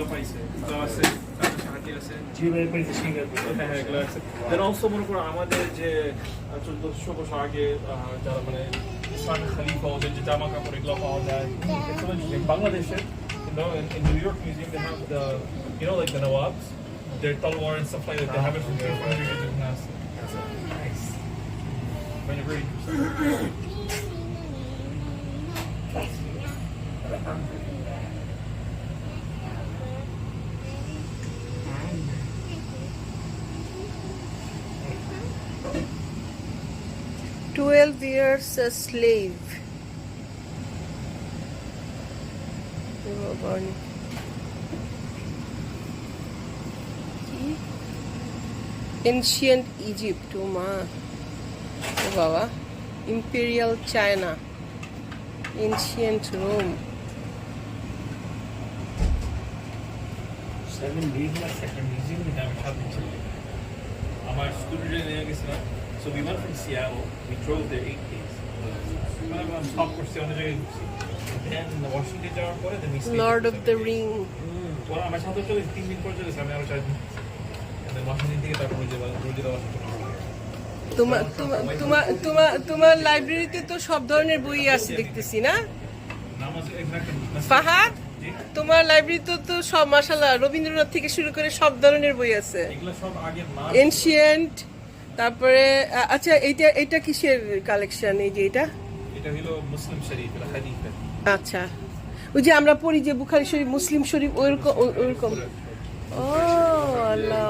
এগুলো পাইছে এগুলো আছে তারপর হাতি আছে যেভাবে পেয়েছে সিঙ্গাপুর হ্যাঁ হ্যাঁ এগুলো আছে দেন অলসো মনে করো আমাদের যে চোদ্দশো বছর আগে আহ, যারা মানে ইসলাম খালিফা ওদের যে জামা কাপড় এগুলো পাওয়া যায় It's so interesting. বাংলাদেশে you know in, in the New York Museum they have the you know like the Nawabs their talwar and stuff like that they have it from 200 years in past Nice. very very interesting Twelve years a slave. কি ancient Egypt ও মা ও বাবা imperial China ancient Rome আমার স্টুডেন্টে নিয়ে গেছিলাম ওরা আমার সাথে চলে তিন দিন পর চলেছে আমি আরও চার দিন দেন ওয়াশিংটন থেকে তারপর রোজে রোজে ওয়াশিংটন তোমার তোমার তোমার তোমার তোমার লাইব্রেরিতে তো সব ধরনের বই আছে দেখতেছি না? ফাহাদ তোমার লাইব্রেরিতে তো সব মাশাল্লাহ রবীন্দ্রনাথ থেকে শুরু করে সব ধরনের বই আছে। এনশিয়েন্ট তারপরে আচ্ছা এইটা এটা কিসের কালেকশন এই যে এটা এটা হলো মুসলিম শরীফ এটা হাদিস আচ্ছা। ওই যে আমরা পড়ি যে বুখারি শরীফ মুসলিম শরীফ ওইরকম ওইরকম। ও আল্লাহ।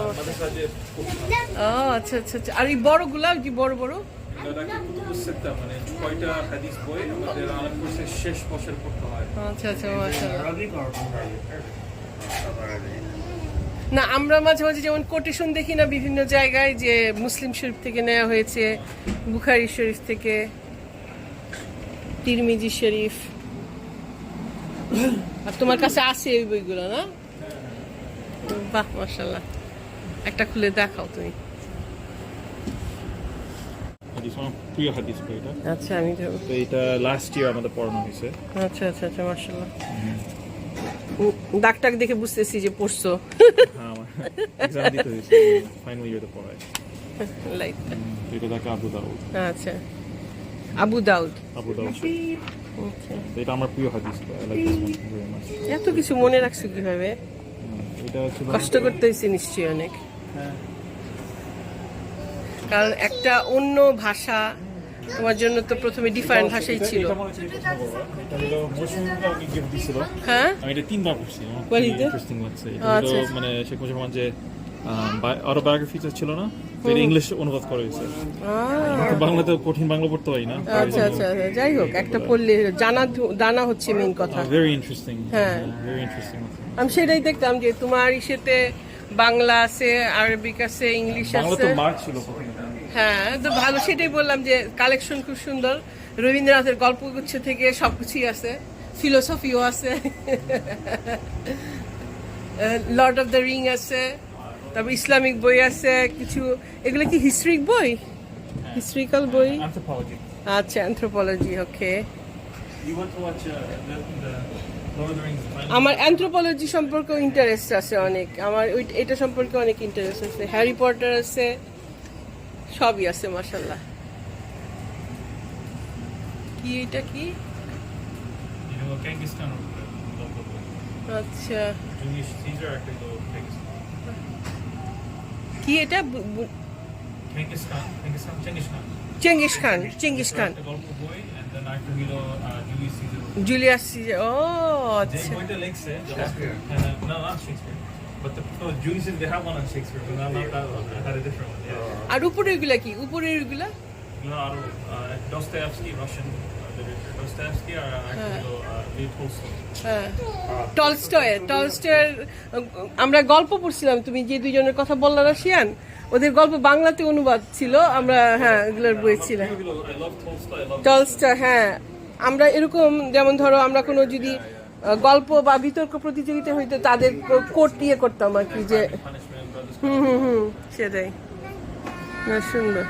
ও আচ্ছা আচ্ছা আচ্ছা। আর এই বড়গুলা ওই যে বড় বড়? মানে হয়। আচ্ছা আচ্ছা না আমরা মাঝে মাঝে যেমন কোটেশন দেখি না বিভিন্ন জায়গায় যে মুসলিম শরীফ থেকে নেওয়া হয়েছে বুখারি শরীফ থেকে তিরমিজি শরীফ। আর তোমার কাছে আছে ওই বইগুলো না? বাহ মাশাল্লাহ একটা খুলে দেখাও তুমি। প্রিয় হাদিস বই আচ্ছা আমি তো তো এটা লাস্ট ইয়ার আমাদের পড়ানো হয়েছে। আচ্ছা আচ্ছা আচ্ছা মাশাল্লাহ দাগ টাক দেখে বুঝতেছি যে পড়ছো। হ্যাঁ আচ্ছা। আবু দাউদ। আবু দাউদ। আচ্ছা। এটা আমার প্রিয় হাদিস এত কিছু মনে রাখছো কীভাবে? কষ্ট করতে হয়েছে নিশ্চয়ই অনেক। কারণ একটা অন্য ভাষা তোমার জন্য তো প্রথমে ডিফারেন্ট ভাষাই ছিল। হ্যাঁ? আমি এটা তিনবার পড়ছি আমার What is it? ইন্টারেস্টিং লাগছে। আচ্ছা, আচ্ছা। মানে শেখ মুজিবুর রহমান যে অটোবায়োগ্রাফিটা ছিল না এটা ইংলিশ অনুবাদ করা হয়েছে। বাংলাতে কঠিন বাংলা পড়তে হয় না আচ্ছা আচ্ছা আচ্ছা। যাই হোক একটা পড়লে জানা জানা হচ্ছে মেইন কথা। ভেরি ইন্টারেস্টিং হ্যাঁ। ভেরি ইন্টারেস্টিং আমি সেটাই দেখতাম যে তোমার ইসেতে বাংলা আছে আরবিক আছে ইংলিশ বাংলা আছে। তো মার্ক ছিল প্রথমে। হ্যাঁ তো ভালো সেটাই বললাম যে কালেকশন খুব সুন্দর। রবীন্দ্রনাথের গল্পগুচ্ছ থেকে সবকিছুই আছে ফিলোসফিও আছে। লর্ড অফ দ্য রিং আছে তারপর ইসলামিক বই আছে কিছু এগুলো কি হিস্ট্রিক বই? হিস্ট্রিক্যাল বই? আচ্ছা অ্যান্থ্রোপোলজি ওকে রিংস আমার অ্যান্থ্রোপোলজি সম্পর্কে ইন্টারেস্ট আছে অনেক। আমার এটা সম্পর্কে অনেক ইন্টারেস্ট আছে। হ্যারি পটার আছে সবই আছে মাসাল্লাহ কি এটা কি? আচ্ছা। কি এটা? Genghis Khan Genghis Khan Julius Caesar ও আচ্ছা। বইটা লিখছে but the oh, Julius they have one on Shakespeare but not, not that one I had a different one yeah আর উপরেরগুলা কি উপরেরগুলা No, আরও uh, Dostoevsky Russian uh, literature Dostoevsky আর আরেকটা হলো uh, Leo Tolstoy হ্যাঁ টলস্টয়ের আমরা গল্প পড়ছিলাম তুমি যে দুইজনের কথা বললা রাশিয়ান ওদের গল্প বাংলাতে অনুবাদ ছিল আমরা হ্যাঁ এগুলোর বই ছিল I I টলস্টয় হ্যাঁ আমরা এরকম যেমন ধরো আমরা কোনো যদি গল্প বা বিতর্ক প্রতিযোগিতা হইতো তাদের কোট দিয়ে করতাম আর কি, যে হুম হুম হুম, সেটাই। সুন্দর।